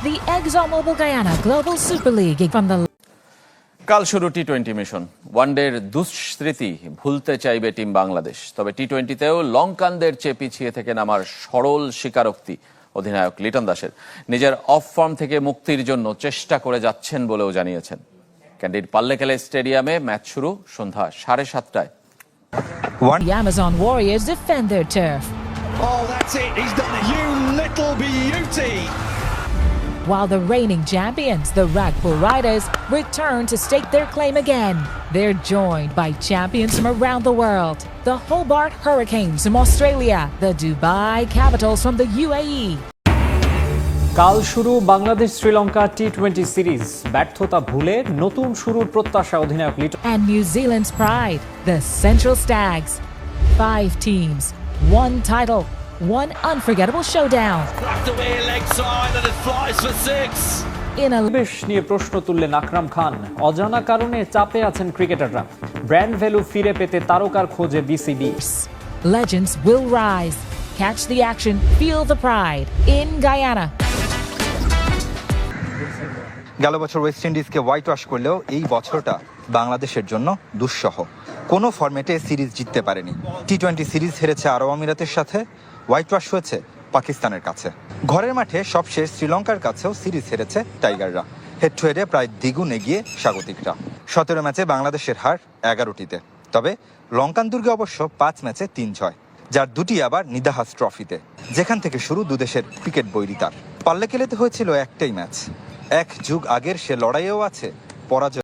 The ExxonMobil Guyana Global Super League from the কাল শুরু T twenty mission ওয়ানডের দুঃস্মৃতি ভুলতে চাইবে টিম বাংলাদেশ তবে টি টোয়েন্টিতেও লঙ্কানদের চেয়ে পিছিয়ে থেকে নামার সরল স্বীকারোক্তি অধিনায়ক লিটন দাসের নিজের অফ ফর্ম থেকে মুক্তির জন্য চেষ্টা করে যাচ্ছেন বলেও জানিয়েছেন ক্যান্ডিড পাল্লেকেলে স্টেডিয়ামে ম্যাচ শুরু সন্ধ্যা সাড়ে সাতটায় The Amazon Warriors defend their turf, Oh, that's it. He's done it. You little beauty. while the reigning champions, the Ragpur Riders, return to stake their claim again. They're joined by champions from around the world, the Hobart Hurricanes from Australia, the Dubai Capitals from the E. UAE, কাল শুরু Bangladesh Sri Lanka T twenty series ব্যর্থতা ভুলে নতুন শুরুর প্রত্যাশা অধিনায়ক Liton and New Zealand's pride, the Central Stags. Five teams, one title, one unforgettable showdown পরিবেশ নিয়ে প্রশ্ন তুললেন আকরাম খান অজানা কারণে চাপে আছেন ক্রিকেটাররা ব্র্যান্ড ভ্যালু ফিরে পেতে তারকার খোঁজে BCB Legends will rise. Catch the action, feel the pride in Guyana. গেল বছর ওয়েস্ট ইন্ডিজকে হোয়াইট ওয়াশ করলেও এই বছরটা বাংলাদেশের জন্য দুঃসহ। কোনো ফরম্যাটে সিরিজ জিততে পারেনি। টি টোয়েন্টি সিরিজ হেরেছে আরব আমিরাতের সাথে, হোয়াইট ওয়াশ হয়েছে পাকিস্তানের কাছে। ঘরের মাঠে সবশেষ শ্রীলঙ্কার কাছেও সিরিজ হেরেছে টাইগাররা। হেড টু হেডে প্রায় দ্বিগুণ এগিয়ে স্বাগতিকরা। সতেরো ম্যাচে বাংলাদেশের হার এগারোটিতে। তবে লঙ্কান দুর্গে অবশ্য পাঁচ ম্যাচে তিন জয় যার দুটি আবার নিদাহাস ট্রফিতে, যেখান থেকে শুরু দুদেশের ক্রিকেট বৈরিতার। পাল্লে কেলেতে হয়েছিল একটাই ম্যাচ। এক যুগ আগের সে লড়াইয়েও আছে পরাজয়